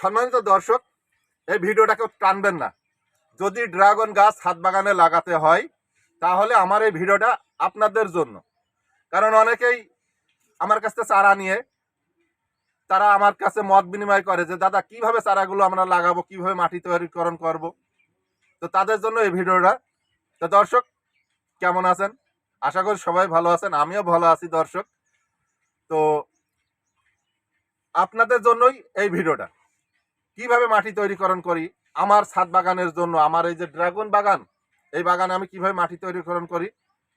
সম্মানিত দর্শক, এই ভিডিওটাকে টানবেন না। যদি ড্রাগন গাছ হাত বাগানে লাগাতে হয়, তাহলে আমার এই ভিডিওটা আপনাদের জন্য। কারণ অনেকেই আমার কাছ চারা নিয়ে, তারা আমার কাছে মত বিনিময় করে যে, দাদা, কীভাবে চারাগুলো আমরা লাগাবো? কীভাবে মাটি তৈরিকরণ করব? তো তাদের জন্য এই ভিডিওটা। তো দর্শক, কেমন আছেন? আশা করি সবাই ভালো আছেন, আমিও ভালো আছি দর্শক। তো আপনাদের জন্যই এই ভিডিওটা। কীভাবে মাটি তৈরিকরণ করি? আমার ছাদ বাগানের জন্য, আমার এই যে ড্রাগন বাগান, এই বাগানে আমি কীভাবে মাটি তৈরিকরণ করি?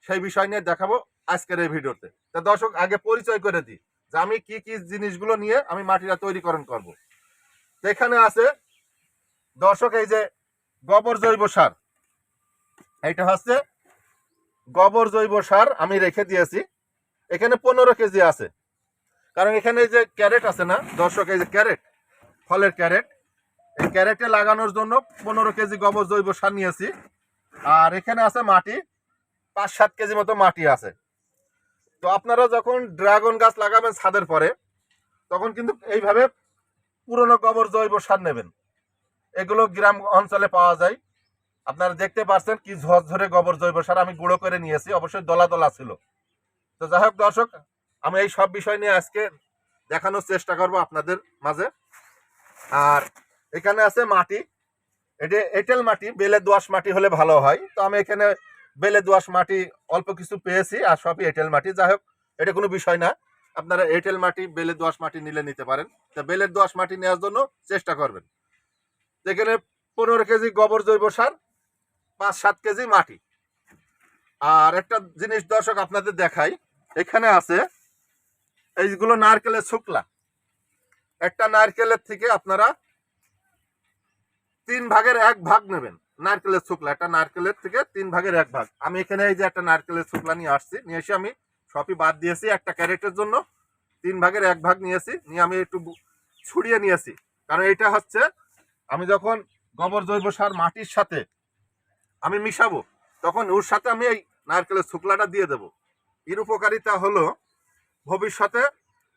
সেই বিষয় নিয়ে দেখাবো আজকের এই ভিডিওতে। তা দর্শক, আগে পরিচয় করে দিই যে আমি কি কি জিনিসগুলো নিয়ে আমি মাটিটা তৈরিকরণ করব। এখানে আছে, দর্শক, এই যে গোবর জৈব সার। এইটা হচ্ছে গোবর জৈব সার আমি রেখে দিয়েছি। এখানে পনেরো কেজি আছে। কারণ এখানে এই যে ক্যারেট আছে না, দর্শক, এই যে ক্যারেট, ফলের ক্যারেট এই ক্যারেটে লাগানোর জন্য পনেরো কেজি গোবর জৈব সার নিয়েছি। আর এখানে আছে মাটি, পাঁচ সাত কেজি মতো মাটি আছে। তো আপনারা যখন ড্রাগন গাছ লাগাবেন ছাদের পরে, তখন কিন্তু এইভাবে পুরনো গোবর জৈব সার নেবেন। এগুলো গ্রাম অঞ্চলে পাওয়া যায়। আপনারা দেখতে পাচ্ছেন কি ঝরঝরে গোবর জৈব সার আমি গুঁড়ো করে নিয়েছি, অবশ্যই দলা দলা ছিল। তো যাই হোক দর্শক, আমি এই সব বিষয় নিয়ে আজকে দেখানোর চেষ্টা করব আপনাদের মাঝে। আর এখানে আছে মাটি। এটা, এঁটেল মাটি, বেলে দোয়াশ মাটি হলে ভালো হয়। তো আমি এখানে বেলে দোয়াশ মাটি অল্প কিছু পেয়েছি আর সবই এঁটেল মাটি। যাই হোক, এটা কোনো বিষয় না। আপনারা এঁটেল মাটি, বেলে দোয়াশ মাটি নিলে নিতে পারেন। তা বেলের দোয়াশ মাটি নেওয়ার জন্য চেষ্টা করবেন। এখানে পনেরো কেজি গোবর জৈব সার, পাঁচ সাত কেজি মাটি। আর একটা জিনিস দর্শক আপনাদের দেখাই, এখানে আছে এইগুলো নারকেলের শুকলা। একটা নারকেলের থেকে আপনারা তিন ভাগের এক ভাগ নেবেন। নারকেলের শুকলা, একটা নারকেলের থেকে তিন ভাগের এক ভাগ। আমি এখানে এই যে একটা নারকেলের শুকলা নিয়ে আসছি, নিয়ে এসে আমি সবই বাদ দিয়েছি, একটা ক্যারেটের জন্য তিন ভাগের এক ভাগ নিয়েছি, নিয়ে আমি একটু ছুড়িয়ে নিয়েছি। কারণ এটা হচ্ছে, আমি যখন গোবর জৈব সার মাটির সাথে আমি মিশাবো, তখন ওর সাথে আমি এই নারকেলের শুকলাটা দিয়ে দেবো। এর উপকারিতা হলো, ভবিষ্যতে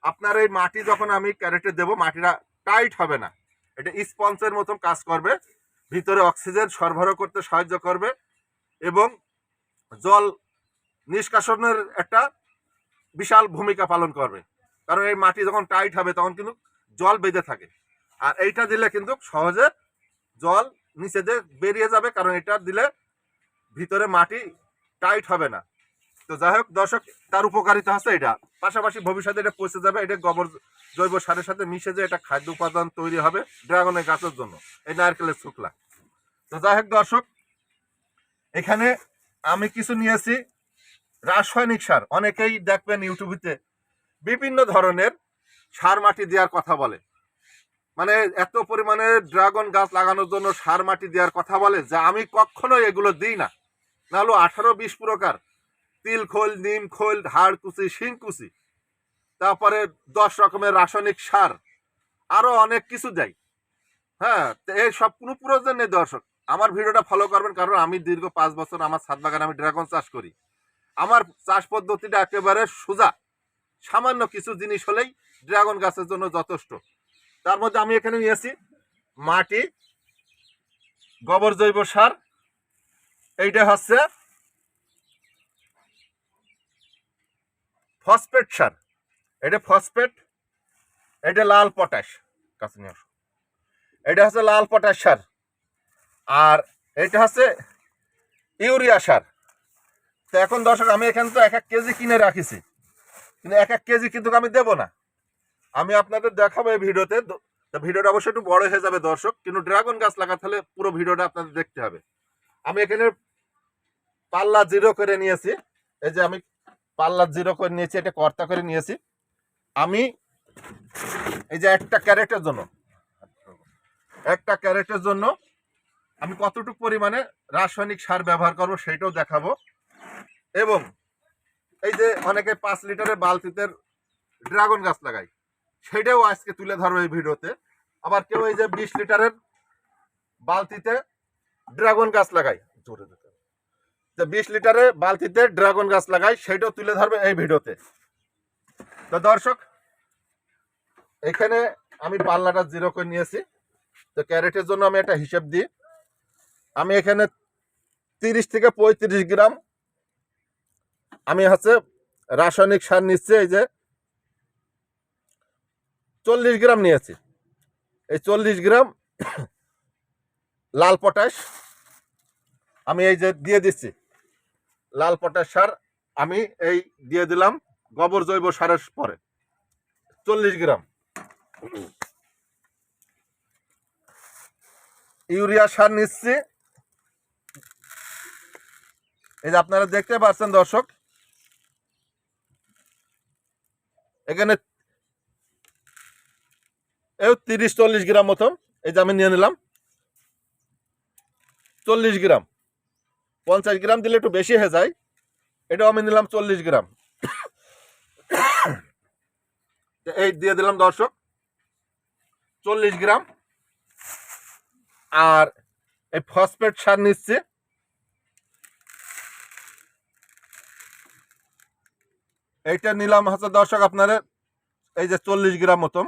আপনার এই মাটি যখন আমি ক্যারেটে দেবো, মাটিটা টাইট হবে না। এটা স্পঞ্জের মতন কাজ করবে, ভিতরে অক্সিজেন সরবরাহ করতে সাহায্য করবে এবং জল নিষ্কাশনের একটা বিশাল ভূমিকা পালন করবে। কারণ এই মাটি যখন টাইট হবে, তখন কিন্তু জল বেঁধে থাকে। আর এইটা দিলে কিন্তু সহজে জল নিচে দিয়ে বেরিয়ে যাবে, কারণ এটা দিলে ভিতরে মাটি টাইট হবে না। তো যাই হোক, দর্শক, তার উপকারিতা হচ্ছে এটা পাশাপাশি ভবিষ্যতে এটা পচে যাবে, এটা গোবর জৈব সারের সাথে মিশে যে এটা খাদ্য উপাদান তৈরি হবে ড্রাগনের গাছের জন্য, এই নারকেলের শুকলা। তো যাই হোক দর্শক, এখানে আমি কিছু নিয়েছি রাসায়নিক সার। অনেকেই দেখবেন ইউটিউবেতে বিভিন্ন ধরনের সার মাটি দেওয়ার কথা বলে। মানে এত পরিমাণে ড্রাগন গাছ লাগানোর জন্য সার মাটি দেওয়ার কথা বলে যা আমি কখনোই এগুলো দিই না। না হলো আঠারো বিশ প্রকার, তিল খোল, নিম খোল হাড় কুচি শিং কুচি তারপরে দশ রকমের রাসায়নিক সার, আরও অনেক কিছু দেয়। হ্যাঁ এই সব কোনো প্রয়োজন নেই দর্শক। আমার ভিডিওটা ফলো করবেন কারণ আমি দীর্ঘ পাঁচ বছর আমার ছাদ বাগানে আমি ড্রাগন চাষ করি। আমার চাষ পদ্ধতিটা একেবারে সোজা। সামান্য কিছু জিনিস হলেই ড্রাগন গাছের জন্য যথেষ্ট। তার মধ্যে আমি এখানে নিয়েছি মাটি, গোবর জৈব সার। এইটা হচ্ছে ফসফেট সার। এটা ফসফেট, এটা লাল পটাশ, কাছে নিয়ে আসো। এটা হচ্ছে লাল পটাশ সার, আর এটা হচ্ছে ইউরিয়া সার। তো এখন দর্শক, আমি এখানে তো এক এক কেজি কিনে রাখিছি, কিন্তু এক এক কেজি কিন্তু আমি দেবো না। আমি আপনাদের দেখাবো এই ভিডিওতে ভিডিওটা অবশ্যই একটু বড় হয়ে যাবে দর্শক, কিন্তু ড্রাগন গাছ লাগাতে হলে পুরো ভিডিওটা আপনাদের দেখতে হবে। আমি এখানে পাল্লা জিরো করে নিয়েছি, এই যে আমি পাল্লা জিরো করে নিয়েছি, এটা কর্তা করে নিয়েছি। আমি এই যে একটা ক্যারেটের জন্য, একটা ক্যারেটের জন্য আমি কতটুকু পরিমাণে রাসায়নিক সার ব্যবহার করব সেটাও দেখাবো। এবং এই যে অনেকে পাঁচ লিটারের বালতিতে ড্রাগন গাছ লাগায় সেটাও আজকে তুলে ধরবো এই ভিডিওতে। আবার কেউ এই যে বিশ লিটারের বালতিতে ড্রাগন গাছ লাগায় জোরে। যে বিশ লিটারে বালতিতে ড্রাগন গাছ লাগায় সেটাও তুলে ধরবে এই ভিডিওতে। তো দর্শক, এখানে আমি পাল্লাটা জিরো করে নিয়েছি। তো ক্যারেটের জন্য আমি একটা হিসেব দিই। আমি এখানে তিরিশ থেকে পঁয়ত্রিশ গ্রাম আমি হচ্ছে রাসায়নিক সার নিচ্ছি, এই যে চল্লিশ গ্রাম নিয়েছি। এই চল্লিশ গ্রাম লাল পটাশ আমি এই যে দিয়ে দিচ্ছি। লাল পটাশ সার আমি এই দিয়ে দিলাম। গোবর জৈব সারের পরে। চল্লিশ গ্রাম। ইউরিয়া সার নিচ্ছি। এই যে আপনারা দেখতে পাচ্ছেন দর্শক, এখানে এই তিরিশ চল্লিশ গ্রাম মতন এই যে আমি নিয়ে নিলাম। চল্লিশ গ্রাম। পঞ্চাশ গ্রাম দিলে একটু বেশি হয়ে যায়। এটাও আমি নিলাম চল্লিশ গ্রাম। এই দিয়ে দিলাম দর্শক। চল্লিশ গ্রাম। আর এই ফসফেট সার নিচ্ছে। এইটা নিলাম হচ্ছে দর্শক আপনাদের এই যে চল্লিশ গ্রাম মতন।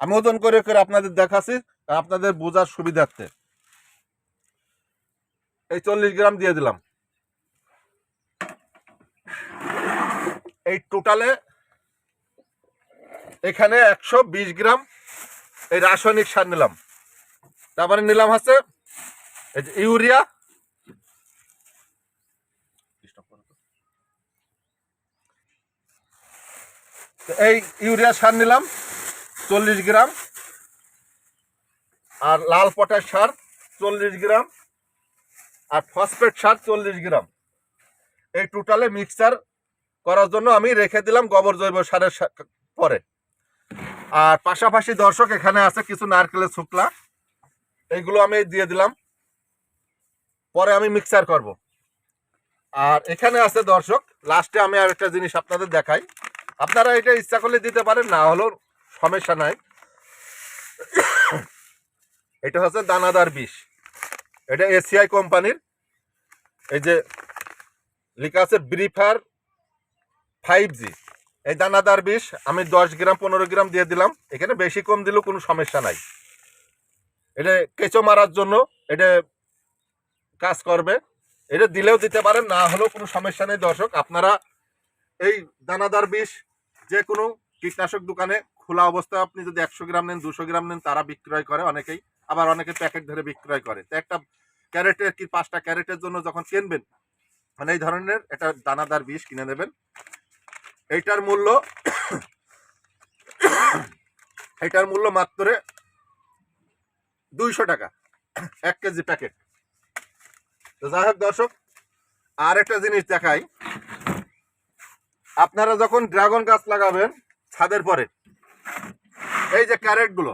আমি ওজন করে করে আপনাদের দেখাচ্ছি, আপনাদের বোঝার সুবিধার্থে। এই চল্লিশ গ্রাম দিয়ে দিলাম। এই টোটালে এখানে একশো বিশ গ্রাম এই রাসায়নিক সার নিলাম। তারপরে নিলাম হচ্ছে এই ইউরিয়া। এই ইউরিয়া সার নিলাম, চল্লিশ গ্রাম। আর লাল পটাশ সার চল্লিশ গ্রাম। আর ফসফেট সার চল্লিশ গ্রাম। এই টোটালে মিক্সচার করার জন্য আমি রেখে দিলাম গোবর জৈব সারের পরে। আর পাশাপাশি দর্শক এখানে আছে কিছু নারকেলের শুকলা। এইগুলো আমি দিয়ে দিলাম। পরে আমি মিক্সার করব। আর এখানে আছে দর্শক লাস্টে আমি আর একটা জিনিস আপনাদের দেখাই। আপনারা এটা ইচ্ছা করলে দিতে পারেন, না হলেও সমস্যা নাই। এটা হচ্ছে দানাদার বিষ। এটা এসিআই কোম্পানির। এই যে লেখা আছে ব্রিফার ফাইভ জি। এই দানাদার বিষ আমি দশ গ্রাম, পনেরো গ্রাম দিয়ে দিলাম। এখানে বেশি কম দিলেও কোনো সমস্যা নাই। এটা কেঁচো মারার জন্য এটা কাজ করবে। এটা দিলেও দিতে পারেন, না হলেও কোনো সমস্যা নেই দর্শক। আপনারা এই দানাদার বিষ যে কোনো কীটনাশক দোকানে খোলা অবস্থায় আপনি যদি একশো গ্রাম নেন, দুশো গ্রাম নেন, তারা বিক্রয় করে অনেকেই। আবার অনেকে প্যাকেট ধরে বিক্রয় করে। তো একটা ক্যারেটের কি পাঁচটা ক্যারেটের জন্য যখন কিনবেন মানে এই ধরনের একটা দানাদার বিষ কিনে নেবেন। এইটার মূল্য এটার মূল্য মাত্র দুইশো টাকা, এক কেজি প্যাকেট তো যাই হোক দর্শক আর একটা জিনিস দেখাই। আপনারা যখন ড্রাগন গাছ লাগাবেন ছাদের পরে, এই যে ক্যারেটগুলো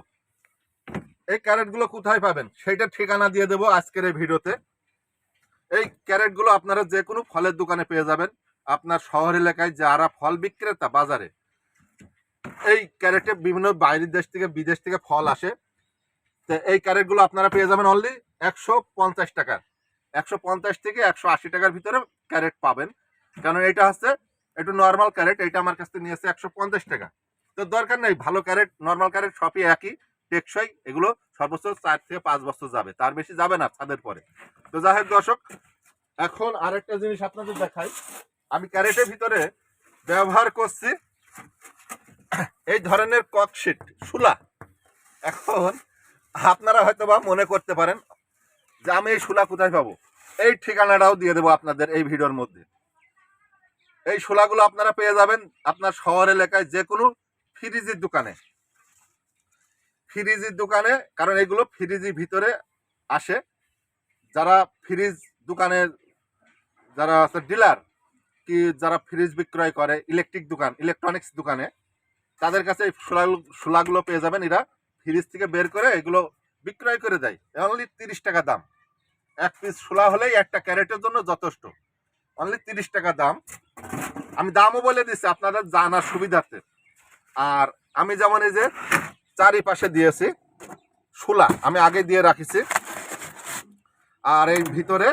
এই ক্যারেটগুলো কোথায় পাবেন? সেইটার ঠিকানা দিয়ে দেবো আজকের এই ভিডিওতে। এই ক্যারেটগুলো আপনারা যে কোনো ফলের দোকানে পেয়ে যাবেন। আপনার শহর এলাকায় যারা ফল বিক্রেতা বাজারে, এই ক্যারেটে বিভিন্ন বাইরের দেশ থেকে, বিদেশ থেকে ফল আসে। তো এই ক্যারেটগুলো আপনারা পেয়ে যাবেন অনলি একশো পঞ্চাশ টাকার। একশো পঞ্চাশ থেকে একশো আশি টাকার ভিতরে ক্যারেট পাবেন। কারণ এটা হচ্ছে একটু নর্মাল ক্যারেট, এটা আমার কাছ থেকে নিয়েছে একশো পঞ্চাশ টাকা। তো দরকার নেই, ভালো ক্যারেট নর্মাল ক্যারেট সবই একই, টেকসই, এগুলো সর্বোচ্চ চার থেকে পাঁচ বছর যাবে, তার বেশি যাবে না ছাদের পরে। তো যাই হোক দর্শক, এখন আরেকটা জিনিস আপনাদের দেখাই। আমি ক্যারেটের ভিতরে ব্যবহার করছি। এই ধরনের ককশিট শুলা এখন আপনারা হয়তো বা মনে করতে পারেন যে আমি এই শুলা কোথায় পাবো। এই ঠিকানাটাও দিয়ে দেবো আপনাদের এই ভিডিওর মধ্যে। এই শোলাগুলো আপনারা পেয়ে যাবেন আপনার শহর এলাকায় যে কোনো ফ্রিজের দোকানে। ফ্রিজের দোকানে, কারণ এগুলো ফ্রিজের ভিতরে আসে। যারা ফ্রিজ দোকানের, যারা আছে ডিলার কি যারা ফ্রিজ বিক্রয় করে ইলেকট্রিক দোকান ইলেকট্রনিক্স দোকানে, তাদের কাছে এই শোলাগুলো পেয়ে যাবেন। এরা ফ্রিজ থেকে বের করে এগুলো বিক্রয় করে দেয়। অনলি তিরিশ টাকা দাম। এক পিস শোলা হলেই একটা ক্যারেটের জন্য যথেষ্ট। অনলি তিরিশ টাকা দাম। আমি দামও বলে দিচ্ছি, আপনাদের জানার সুবিধার্থে। আর আমি যেমন এই যে চারিপাশে দিয়েছি শোলা আমি আগে দিয়ে রাখিছি। আর এই ভিতরে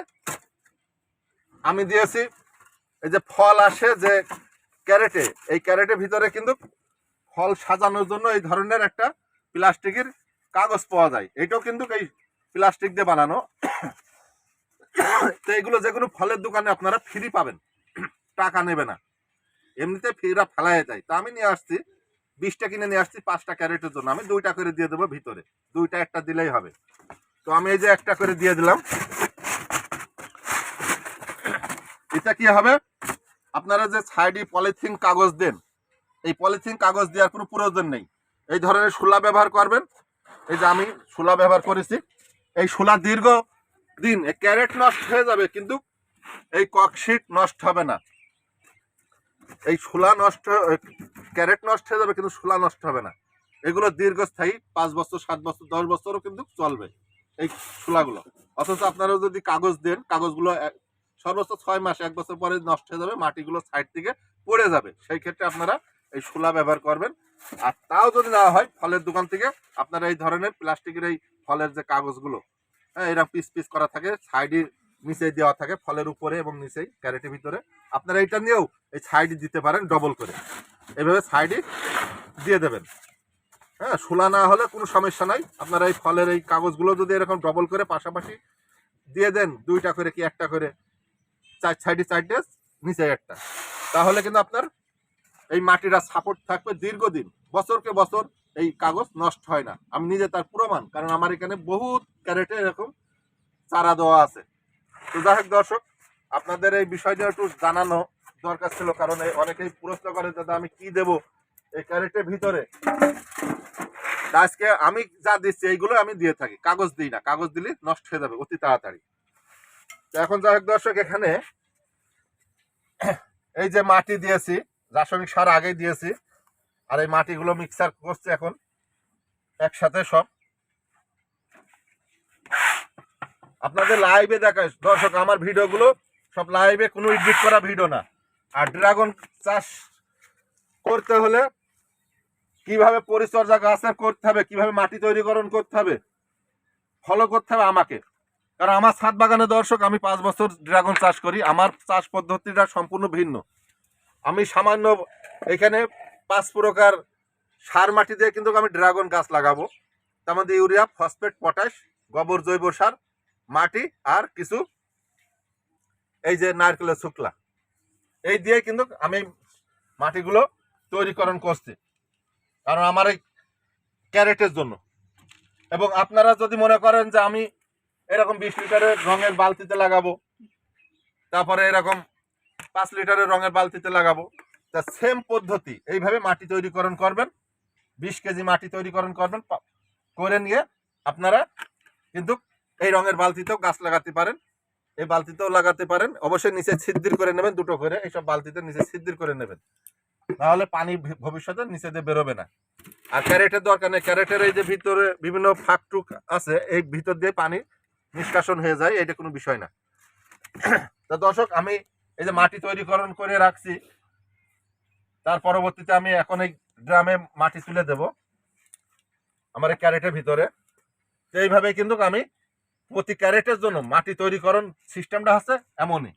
আমি দিয়েছি এই যে ফল আসে যে ক্যারেটে, এই ক্যারেটের ভিতরে কিন্তু ফল সাজানোর জন্য এই ধরনের একটা প্লাস্টিকের কাগজ পাওয়া যায়। এটাও কিন্তু এই প্লাস্টিক দিয়ে বানানো। তো এগুলো যে কোনো ফলের দোকানে আপনারা ফ্রি পাবেন। টাকা নেবে না। এমনিতে ফ্রিরা ফেলাই যায় তা আমি নিয়ে আসছি। বিশটা কিনে নিয়ে আসছি পাঁচটা ক্যারেটের জন্য। আমি দুইটা করে দিয়ে দেবো ভিতরে। দুইটা একটা দিলেই হবে। তো আমি এই যে একটা করে দিয়ে দিলাম। এটা কি হবে? আপনারা যে সাইডে পলিথিন কাগজ দেন, এই পলিথিন কাগজ দেওয়ার কোনো প্রয়োজন নেই। এই ধরনের শোলা ব্যবহার করবেন। এই যে আমি শোলা ব্যবহার করেছি। এই শোলা দীর্ঘ দিন ক্যারেট নষ্ট হয়ে যাবে, কিন্তু এই ককশিট নষ্ট হবে না। এই শোলা নষ্ট ক্যারেট নষ্ট হয়ে যাবে, কিন্তু শোলা নষ্ট হবে না। এগুলো দীর্ঘস্থায়ী, পাঁচ বছর, সাত বছর, দশ বছরও কিন্তু চলবে এই শোলাগুলো অথচ আপনারা যদি কাগজ দেন, কাগজগুলো সর্বোচ্চ ছয় মাস, এক বছর পরে নষ্ট হয়ে যাবে, মাটিগুলো সাইড থেকে পড়ে যাবে। সেই ক্ষেত্রে আপনারা এই শোলা ব্যবহার করবেন। আর তাও যদি না হয়, ফলের দোকান থেকে আপনারা এই ধরনের প্লাস্টিকের এই ফলের যে কাগজগুলো হ্যাঁ এরকম পিস পিস করা থাকে সাইডে নিচে দেওয়া থাকে, ফলের উপরে এবং নিচেই, ক্যারেটের ভিতরে। আপনারা এটা নিয়েও এই সাইডে দিতে পারেন ডবল করে। এভাবে সাইডে দিয়ে দেবেন। হ্যাঁ শোলা না হলে কোনো সমস্যা নাই। আপনারা এই ফলের এই কাগজগুলো যদি এরকম ডবল করে পাশাপাশি দিয়ে দেন, দুইটা করে কি একটা করে সাইডে চারটে নিচে একটা। তাহলে কিন্তু আপনার এই মাটিটা সাপোর্ট থাকবে দীর্ঘদিন। বছরকে বছর এই কাগজ নষ্ট হয় না। আমি নিজে তার প্রমাণ, কারণ আমার এখানে বহুত ক্যারেটে এরকম চারা দেওয়া আছে। তো যাই হোক দর্শক, আপনাদের এই বিষয়টা একটু জানানো দরকার ছিল, কারণ অনেকেই প্রশ্ন করে দাদা আমি কি দেব এই ক্যারেটের ভিতরে? আজকে আমি যা দিচ্ছি, এইগুলো আমি দিয়ে থাকি। কাগজ দিই না। কাগজ দিলে নষ্ট হয়ে যাবে অতি তাড়াতাড়ি। এখন যাই হোক দর্শক, এখানে এই যে মাটি দিয়েছি, রাসায়নিক সার আগেই দিয়েছি, আর এই মাটিগুলো মিক্সার করছে এখন একসাথে সব। আপনাদের লাইভে দেখা দর্শক, আমার ভিডিওগুলো সব লাইভে কোনো এডিট করা ভিডিও না। আর ড্রাগন চাষ করতে হলে কীভাবে পরিচর্যা গাছের করতে হবে, কীভাবে মাটি তৈরিকরণ করতে হবে ফলো করতে হবে আমাকে। কারণ আমার ছাদ বাগানে দর্শক, আমি পাঁচ বছর ড্রাগন চাষ করি। আমার চাষ পদ্ধতিটা সম্পূর্ণ ভিন্ন। আমি সামান্য এখানে পাঁচ প্রকার সার মাটি দিয়ে কিন্তু আমি ড্রাগন গাছ লাগাবো। তার মধ্যে ইউরিয়া, ফসফেট, পটাশ, গোবর, জৈব সার, মাটি আর কিছু এই যে নারকেলের শুকলা। এই দিয়ে কিন্তু আমি মাটিগুলো তৈরিকরণ করছি। কারণ আমার এই ক্যারেটের জন্য। এবং আপনারা যদি মনে করেন যে আমি এরকম বিশ লিটারের রঙের বালতিতে লাগাবো। তারপরে এরকম পাঁচ লিটারের রঙের বালতিতে লাগাবো। তা সেম পদ্ধতি, এইভাবে মাটি তৈরিকরণ করবেন, বিশ কেজি মাটি তৈরিকরণ করবেন করে নিয়ে আপনারা কিন্তু এই রঙের বালতিতেও গাছ লাগাতে পারেন। এই বালতিতেও লাগাতে পারেন। অবশ্যই নিচে ছিদ্র করে নেবেন, দুটো করে, এইসব বালতিতে নিচে ছিদ্র করে নেবেন। তাহলে পানি ভবিষ্যতে নিচে দিয়ে বেরোবে না। আর ক্যারেটের দরকার নেই। ক্যারেটের এই যে ভিতরে বিভিন্ন ফাঁক টুক আছে, এই ভিতর দিয়ে পানি নিষ্কাশন হয়ে যায়, এটা কোনো বিষয় না। তো দর্শক, আমি এই যে মাটি তৈরিকরণ করে রাখছি, তার পরবর্তীতে আমি এখন এই ড্রামে মাটি তুলে দেব, আমার এই ক্যারেটের ভিতরে। তো এইভাবে কিন্তু আমি প্রতি ক্যারেটের জন্য মাটি তৈরিকরণ সিস্টেমটা আছে এমনই।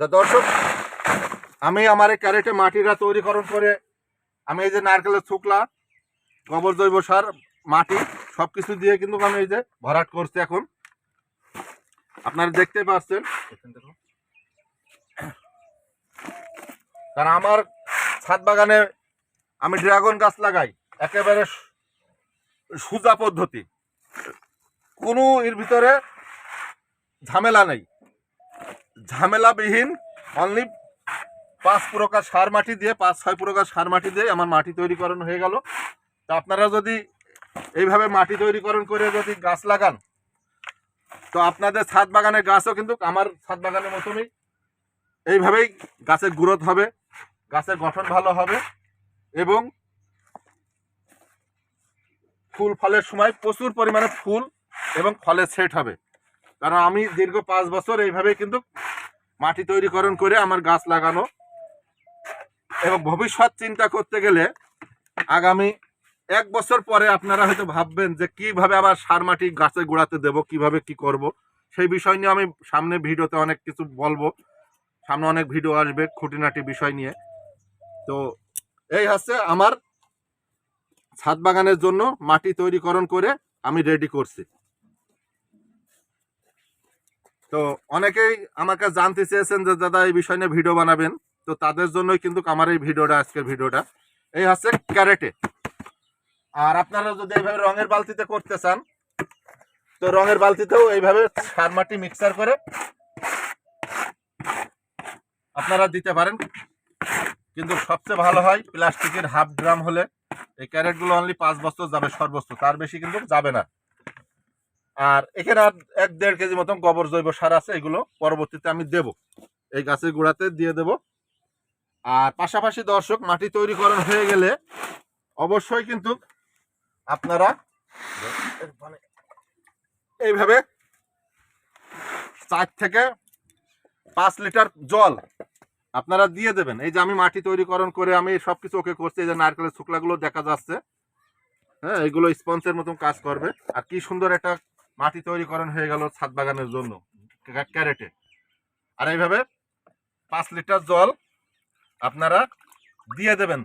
তা দর্শক আমি আমার এই ক্যারেটে মাটিটা তৈরিকরণ করে, আমি এই যে নারকেলের শুকলা, গোবর, জৈব সার, মাটি সব কিছু দিয়ে কিন্তু আমি এই যে ভরাট করছি এখন। আপনারা দেখতে পাচ্ছেন। কারণ আমার ছাদ বাগানে আমি ড্রাগন গাছ লাগাই, একেবারে সুজা পদ্ধতি। কোনো এর ভিতরে ঝামেলা নেই। ঝামেলাবিহীন, অনলি পাঁচ প্রকার সার মাটি দিয়ে, পাঁচ, ছয় প্রকার সার মাটি দিয়ে আমার মাটি তৈরিকরণ হয়ে গেল। তা আপনারা যদি এইভাবে মাটি তৈরিকরণ করে যদি গাছ লাগান, তো আপনাদের ছাদ বাগানের গাছও কিন্তু আমার ছাদ বাগানের মতনই। এইভাবেই গাছের গ্রোথ হবে, গাছের গঠন ভালো হবে এবং ফুল ফলের সময় প্রচুর পরিমাণে ফুল এবং ফলের সেট হবে। কারণ আমি দীর্ঘ পাঁচ বছর এইভাবেই কিন্তু মাটি তৈরিকরণ করে আমার গাছ লাগানো এবং ভবিষ্যৎ চিন্তা করতে গেলে আগামী এক বছর পরে আপনারা হয়তো ভাববেন যে কীভাবে আবার সার মাটি গাছে গোড়াতে দেব, কীভাবে কি করব। সেই বিষয় নিয়ে আমি সামনে ভিডিওতে অনেক কিছু বলব। সামনে অনেক ভিডিও আসবে খুঁটিনাটি বিষয় নিয়ে। তো এই হচ্ছে আমার ছাদ বাগানের জন্য মাটি তৈরিকরণ করে আমি রেডি করছি। তো অনেকেই আমাকে জানতে চেয়েছেন যে, দাদা, এই বিষয় নিয়ে ভিডিও বানাবেন? তো তাদের জন্যই কিন্তু আমার এই ভিডিওটা, আজকের ভিডিওটা। এই হচ্ছে ক্যারেটে। আর আপনারা যদি এইভাবে রঙের বালতিতে করতে চান, তো রঙের বালতিতেও এইভাবে সার মাটি মিক্সার করে আপনারা দিতে পারেন। কিন্তু সবচেয়ে ভালো হয় প্লাস্টিকের হাফ ড্রাম হলে। এই ক্যারেটগুলো অনলি পাঁচ বছর যাবে সর্বোচ্চ, তার বেশি কিন্তু যাবে না। আর এখানে আর এক দেড় কেজি মতন গোবর জৈব সার আছে, এগুলো পরবর্তীতে আমি দেব। এই গাছের গোড়াতে দিয়ে দেব। আর পাশাপাশি দর্শক, মাটি তৈরি তৈরিকরণ হয়ে গেলে অবশ্যই কিন্তু আপনারা এইভাবে চার থেকে পাঁচ লিটার জল আপনারা দিয়ে দেবেন। এই যে আমি মাটি তৈরিকরণ করে আমি সবকিছু ওকে করছি, এই যে নারকেলের শুকলাগুলো দেখা যাচ্ছে। হ্যাঁ এগুলো স্পঞ্জের মতন কাজ করবে। আর কি সুন্দর একটা মাটি তৈরিকরণ হয়ে গেল ছাদ বাগানের জন্য, ক্যারেটে। আর এইভাবে পাঁচ লিটার জল আপনারা দিয়ে দেবেন।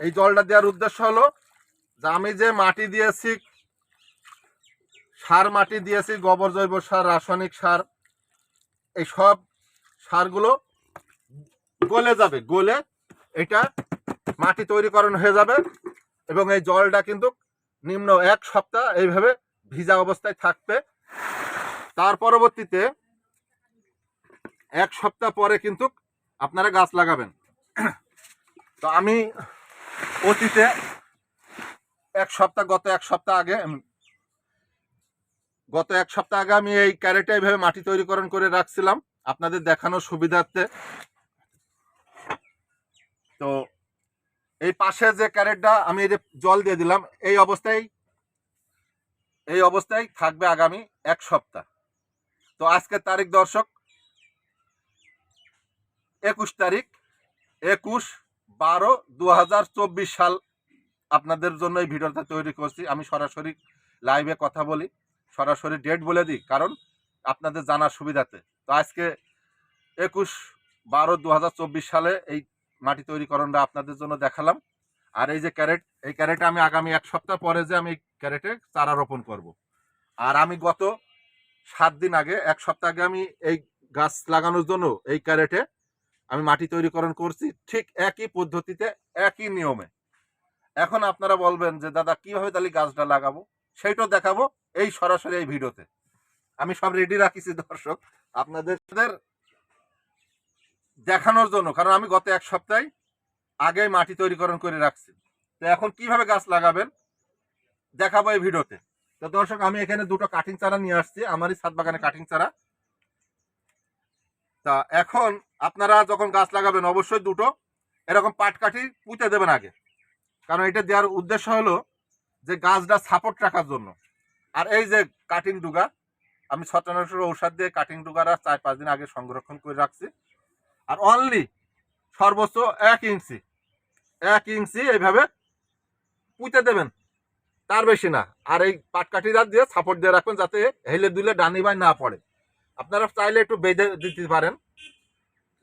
এই জলটা দেওয়ার উদ্দেশ্য হলো, যে আমি যে মাটি দিয়েছি, সার মাটি দিয়েছি, গোবর, জৈব সার, রাসায়নিক সার, এই সব সারগুলো গলে যাবে, গলে এটা মাটি তৈরিকরণ হয়ে যাবে এবং এই জলটা কিন্তু নিম্ন এক সপ্তাহ এইভাবে ভিজা অবস্থায় থাকবে। তার পরবর্তীতে এক সপ্তাহ পরে কিন্তু আপনারা গাছ লাগাবেন। তো আমি অতীতে এক সপ্তাহ, গত এক সপ্তাহ আগে গত এক সপ্তাহ আগে আমি এই ক্যারেটে এইভাবে মাটি তৈরিকরণ করে রাখছিলাম। আপনাদের দেখানোর সুবিধার্থে। তো এই পাশে যে ক্যারেটটা আমি এই যে জল দিয়ে দিলাম, এই অবস্থায় এই অবস্থায় থাকবে আগামী এক সপ্তাহ। তো আজকের তারিখ দর্শক একুশ তারিখ, একুশ বারো দু সাল। আপনাদের জন্য এই ভিডিওটা তৈরি করছি। আমি সরাসরি লাইভে কথা বলি, সরাসরি ডেট বলে দিই, কারণ আপনাদের জানার সুবিধাতে। তো আজকে একুশ বারো দু সালে এই মাটি তৈরিকরণটা আপনাদের জন্য দেখালাম। আর এই যে ক্যারেট, এই ক্যারেটে আমি আগামী এক সপ্তাহ পরে যে আমি ক্যারেটে চারা রোপণ করব। আর আমি গত সাত দিন আগে, এক সপ্তাহ আগে আমি এই গাছ লাগানোর জন্য এই ক্যারেটে আমি মাটি তৈরিকরণ করছি ঠিক একই পদ্ধতিতে, একই নিয়মে। এখন আপনারা বলবেন যে, দাদা, কীভাবে তাহলে গাছটা লাগাবো? সেইটাও দেখাবো এই সরাসরি এই ভিডিওতে। আমি সব রেডি রাখিছি, দর্শক। আপনাদের দেখানোর জন্য, কারণ আমি গত এক সপ্তাহে আগে মাটি তৈরিকরণ করে রাখছি। তো এখন কীভাবে গাছ লাগাবেন, দেখাবো এই ভিডিওতে। তো দর্শক, আমি এখানে দুটো কাটিং চারা নিয়ে আসছি। আমারই ছাদ বাগানে কাটিং চারা। তা এখন আপনারা যখন গাছ লাগাবেন, অবশ্যই দুটো এরকম পাট কাঠি পুঁতে দেবেন আগে। কারণ এটা দেওয়ার উদ্দেশ্য হলো যে গাছটা সাপোর্ট রাখার জন্য। আর এই যে কাটিং ডুগা, আমি ছটানশোর ঔষধ দিয়ে কাটিং ডুগারা চার পাঁচ দিন আগে সংরক্ষণ করে রাখছি। আর অনলি সর্বোচ্চ এক ইঞ্চি এক ইঞ্চি এইভাবে পুঁতে দেবেন। তার বেশি না। আর এই পাটকাঠিরা দিয়ে সাপোর্ট দিয়ে রাখবেন যাতে হেলে দুলে ডানি বাই না পড়ে। আপনারা চাইলে একটু বেঁধে দিতে পারেন।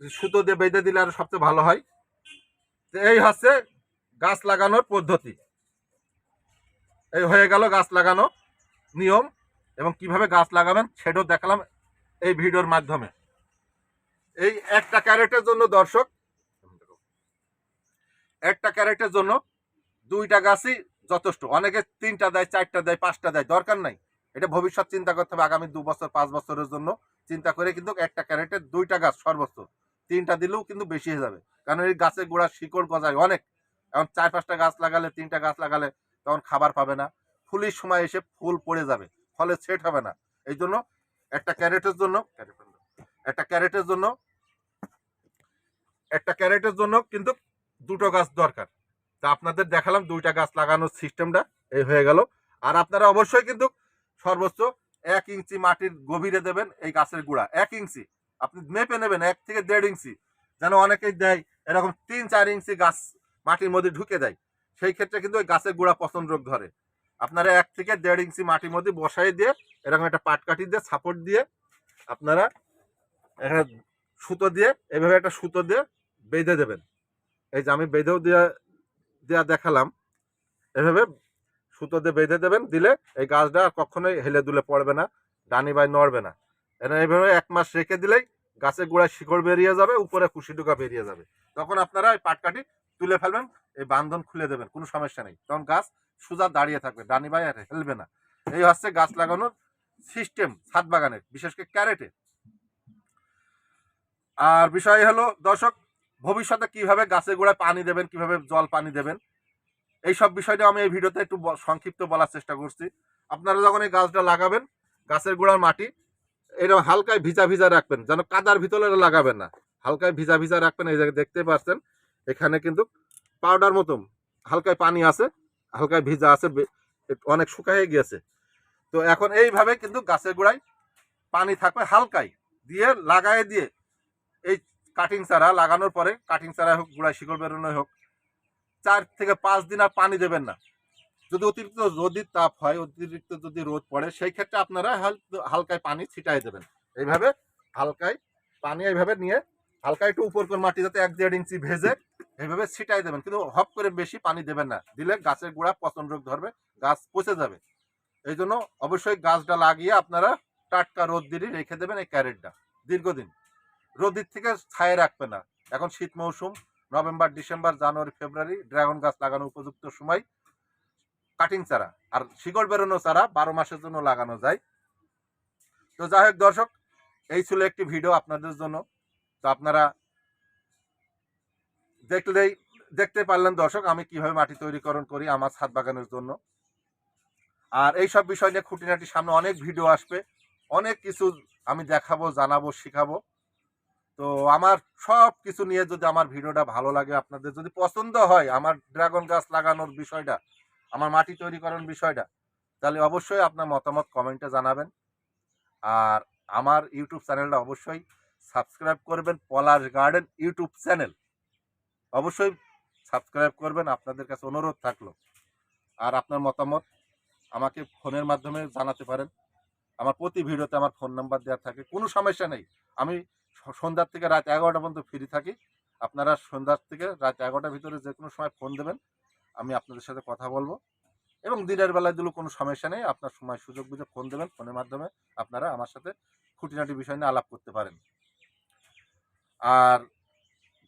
সুতো দিয়ে বেঁধে দিলে আর সবচেয়ে ভালো হয়। তো এই হচ্ছে গাছ লাগানোর পদ্ধতি। এই হয়ে গেল গাছ লাগানো নিয়ম এবং কীভাবে গাছ লাগাবেন সেটাও দেখালাম এই ভিডিওর মাধ্যমে। এই একটা ক্যারেটের জন্য দর্শক, একটা ক্যারেটের জন্য দুইটা গাছই যথেষ্ট। অনেকে তিনটা দেয়, চারটা দেয়, পাঁচটা দেয়, দরকার নাই। এটা ভবিষ্যৎ চিন্তা করতে হবে আগামী দু বছর, পাঁচ বছরের জন্য। চিন্তা করে কিন্তু একটা ক্যারেটের দুইটা গাছ সর্বোচ্চ তিনটা দিলেও কিন্তু বেশি হয়ে যাবে। কারণ এই গাছের গোড়া শিকড় গজায় অনেক। এখন চার পাঁচটা গাছ লাগালে, তিনটা গাছ লাগালে তখন খাবার পাবে না। ফুলির সময় এসে ফুল পড়ে যাবে, ফলে সেট হবে না। এই জন্য একটা ক্যারেটের জন্য, একটা ক্যারেটের জন্য, একটা ক্যারেটের জন্য কিন্তু দুটো গাছ দরকার। তা আপনাদের দেখালাম দুইটা গাছ লাগানোর সিস্টেমটা এই হয়ে গেল। আর আপনারা অবশ্যই কিন্তু সর্বোচ্চ এক ইঞ্চি মাটির গভীরে দেবেন এই গাছের গুঁড়া। এক ইঞ্চি। আপনি মেপে নেবেন, এক থেকে দেড় ইঞ্চি। যেন অনেকেই দেয়, এরকম তিন, চার ইঞ্চি গাছ মাটির মধ্যে ঢুকে দেয়। সেই ক্ষেত্রে কিন্তু ওই গাছের গুঁড়া পচন রোগ ধরে। আপনারা এক থেকে দেড় ইঞ্চি মাটির মধ্যে বসাই দিয়ে, এরকম একটা পাটকাঠি দিয়ে, সাপোর্ট দিয়ে আপনারা এখানে সুতো দিয়ে, এভাবে একটা সুতো দিয়ে বেঁধে দেবেন। এই যে আমি বেঁধেও দিয়ে দেওয়া দেখালাম। এভাবে সুতো দিয়ে বেঁধে দেবেন, দিলে এই গাছটা কখনোই হেলে দুলে পড়বে না, ডানি বাই নড়বে না। এখানে এইভাবে এক মাস রেখে দিলেই গাছের গোড়ায় শিকড় বেরিয়ে যাবে, উপরে কুশি ডুকা বেরিয়ে যাবে। তখন আপনারা এই পাটকাঠি তুলে ফেলবেন, এই বান্ধন খুলে দেবেন, কোনো সমস্যা নেই। তখন গাছ সোজা দাঁড়িয়ে থাকবে, ডানি বাই আর হেলবে না। এই হচ্ছে গাছ লাগানোর সিস্টেম ছাদ বাগানের, বিশেষ করে ক্যারেটে। আর বিষয় হলো, দর্শক, ভবিষ্যতে কীভাবে গাছের গোড়ায় পানি দেবেন, কীভাবে জল পানি দেবেন এই সব বিষয়টা আমি এই ভিডিওতে একটু সংক্ষিপ্ত বলার চেষ্টা করছি। আপনারা যখন এই গাছটা লাগাবেন, গাছের গোড়ার মাটি এরকম হালকায় ভিজা ভিজা রাখবেন, যেন কাদার ভিতরে লাগাবেন না। হালকায় ভিজা ভিজা রাখবেন, এই জায়গায় দেখতে পাচ্ছেন, এখানে কিন্তু পাউডার মতন হালকায় পানি আছে, হালকায় ভিজা আছে অনেক শুকায় গিয়েছে। তো এখন এইভাবে কিন্তু গাছের গোড়ায় পানি থাকবে হালকায় দিয়ে, লাগায় দিয়ে, এই কাটিং চারা লাগানোর পরে কাটিং চারা হোক, গোড়ায় শিকড় বেরোনো হোক চার থেকে পাঁচ দিন আর পানি দেবেন না। যদি অতিরিক্ত রোদির তাপ হয়, অতিরিক্ত যদি রোদ পড়ে, সেই ক্ষেত্রে আপনারা হাল- হালকায় পানি ছিটাই দেবেন। এইভাবে হালকায় পানি এইভাবে নিয়ে হালকা একটু উপর করে মাটি যাতে এক দেড় ইঞ্চি ভেজে এইভাবে ছিটাই দেবেন। কিন্তু হপ করে বেশি পানি দেবেন না। দিলে গাছের গোড়া পচন রোগ ধরবে, গাছ পচে যাবে। এই জন্য অবশ্যই গাছটা লাগিয়ে আপনারা টাটকা রোদ দিয়ে রেখে দেবেন এই ক্যারেটটা। দীর্ঘদিন। রোদির থেকে ছায়ে রাখবে না। এখন শীত মৌসুম November, December, January, February dragon গাছ লাগানো উপযুক্ত সময়। কাটিং চারা আর শিকড় বেরোনো চারা বারো মাসের জন্য লাগানো যায়। তো যাই হোক দর্শক, এই ছিল একটি ভিডিও আপনাদের জন্য। তো আপনারা দেখলেই, দেখতে পারলেন দর্শক আমি কীভাবে মাটি তৈরিকরণ করি আমার ছাদ বাগানের জন্য। আর এই সব বিষয় নিয়ে খুঁটিনাটি সামনে অনেক ভিডিও আসবে। অনেক কিছু আমি দেখাবো, জানাব, শিখাবো। তো আমার সব কিছু নিয়ে যদি আমার ভিডিওটা ভালো লাগে, আপনাদের যদি পছন্দ হয় আমার ড্রাগন গাছ লাগানোর বিষয়টা, আমার মাটি তৈরি করার বিষয়টা, তাহলে অবশ্যই আপনার মতামত কমেন্টে জানাবেন। আর আমার ইউটিউব চ্যানেলটা অবশ্যই সাবস্ক্রাইব করবেন, পলাশ গার্ডেন ইউটিউব চ্যানেল অবশ্যই সাবস্ক্রাইব করবেন, আপনাদের কাছে অনুরোধ থাকল। আর আপনার মতামত আমাকে ফোনের মাধ্যমে জানাতে পারেন। আমার প্রতি ভিডিওতে আমার ফোন নাম্বার দেওয়া থাকে, কোনো সমস্যা নেই। আমি সন্ধ্যার থেকে রাত এগারোটা পর্যন্ত ফ্রি থাকি। আপনারা সন্ধ্যার থেকে রাত এগারোটার ভিতরে যে কোনো সময় ফোন দেবেন। আমি আপনাদের সাথে কথা বলব। এবং দিনের বেলায় দিলেও কোনো সমস্যা নেই। আপনার সময় সুযোগ বুঝে ফোন দেবেন। ফোনের মাধ্যমে আপনারা আমার সাথে খুঁটিনাটি বিষয় নিয়ে আলাপ করতে পারেন। আর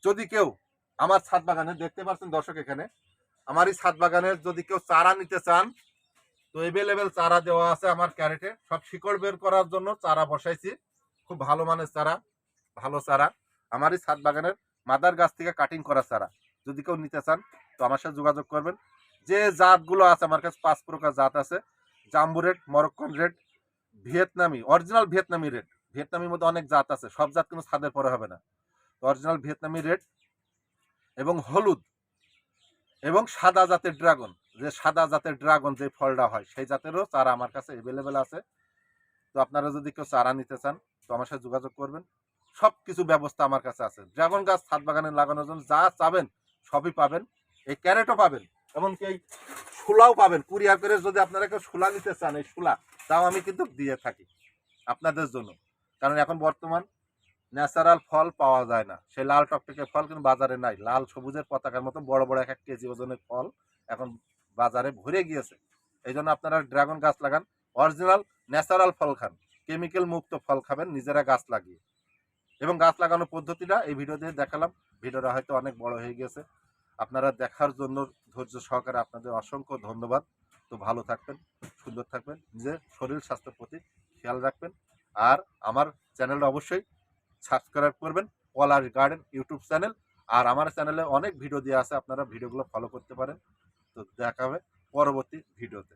যদি কেউ আমার ছাদ বাগানে, দেখতে পাচ্ছেন দর্শক এখানে, আমার এই ছাদ বাগানের যদি কেউ চারা নিতে চান, তো এভেলেবেল চারা দেওয়া আছে আমার ক্যারেটে সব শিকড় বের করার জন্য চারা বসাইছি। খুব ভালো মানের চারা। ভালো চারা। আমার এই ছাদ বাগানের মাদার গাছ থেকে কাটিং করা চারা। যদি কেউ নিতে চান, তো আমার সাথে যোগাযোগ করবেন। যে জাতগুলো আছে, আমার কাছে পাঁচ প্রকার জাত আছে। Jumbo red, Moroccan red, Vietnamese original Vietnamese red. ভিয়েতনামির মধ্যে অনেক জাত আছে। সব জাত কিন্তু ছাদের পরে হবে না। অরিজিনাল ভিয়েতনামি রেড এবং হলুদ এবং সাদা জাতের ড্রাগন। যে সাদা জাতের ড্রাগন যে ফলটা হয়, সেই জাতেরও চারা আমার কাছে অ্যাভেলেবেল আছে। তো আপনারা যদি কেউ চারা নিতে চান, তো আমার সাথে যোগাযোগ করবেন। সব কিছু ব্যবস্থা আমার কাছে আছে। ড্রাগন গাছ ছাদ বাগানে লাগানোর জন্য যা চাবেন, সবই পাবেন। এই ক্যারেটও পাবেন, এমনকি এই শুলাও পাবেন। কুরিয়ার করে যদি আপনারা কেউ শুলা নিতে চান, এই শুলা, তাও আমি কিন্তু দিয়ে থাকি আপনাদের জন্য। কারণ এখন বর্তমান ন্যাচারাল ফল পাওয়া যায় না। সেই লাল টকটকে ফল কিন্তু বাজারে নাই। লাল সবুজের পতাকার মতো বড় বড় এক এক কেজি ওজনের ফল এখন বাজারে ভরে গিয়েছে। এই জন্য আপনারা ড্রাগন গাছ লাগান। অরিজিনাল, ন্যাচারাল ফল খান। কেমিক্যাল মুক্ত ফল খাবেন, নিজেরা গাছ লাগিয়ে। এবং গাছ লাগানোর পদ্ধতিটা এই ভিডিও দিয়ে দেখালাম। ভিডিওটা হয়তো অনেক বড় হয়ে গেছে। আপনারা দেখার জন্য ধৈর্য সহকারে আপনাদের অসংখ্য ধন্যবাদ। তো ভালো থাকবেন, সুন্দর থাকবেন, নিজের শরীর স্বাস্থ্যের প্রতি খেয়াল রাখবেন। আর আমার চ্যানেলটা অবশ্যই সাবস্ক্রাইব করবেন পলাশ গার্ডেন ইউটিউব চ্যানেল আর আমার চ্যানেলে অনেক ভিডিও দেওয়া আছে, আপনারা ভিডিওগুলো ফলো করতে পারেন। তো দেখা হবে পরবর্তী ভিডিওতে